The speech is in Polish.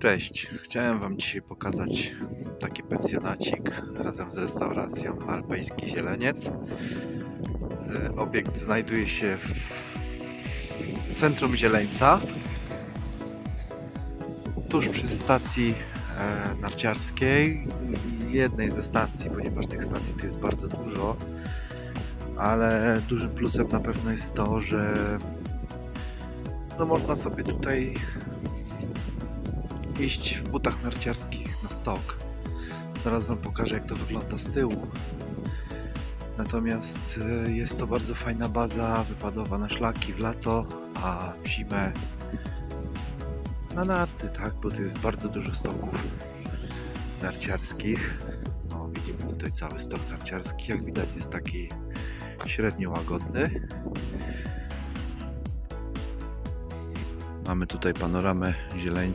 Cześć, chciałem Wam dzisiaj pokazać taki pensjonacik razem z restauracją Alpejski Zieleniec. E, Obiekt znajduje się w centrum Zieleńca, tuż przy stacji e, narciarskiej, jednej ze stacji, ponieważ tych stacji tu jest bardzo dużo, ale dużym plusem na pewno jest to, że no można sobie tutaj iść w butach narciarskich na stok. Zaraz Wam pokażę, jak to wygląda z tyłu. Natomiast e, jest to bardzo fajna baza wypadowa na szlaki w lato, a w zimę na narty, tak? Bo tu jest bardzo dużo stoków narciarskich. O, widzimy tutaj cały stok narciarski. Jak widać, jest taki średnio łagodny. Mamy tutaj panoramę zieleńca.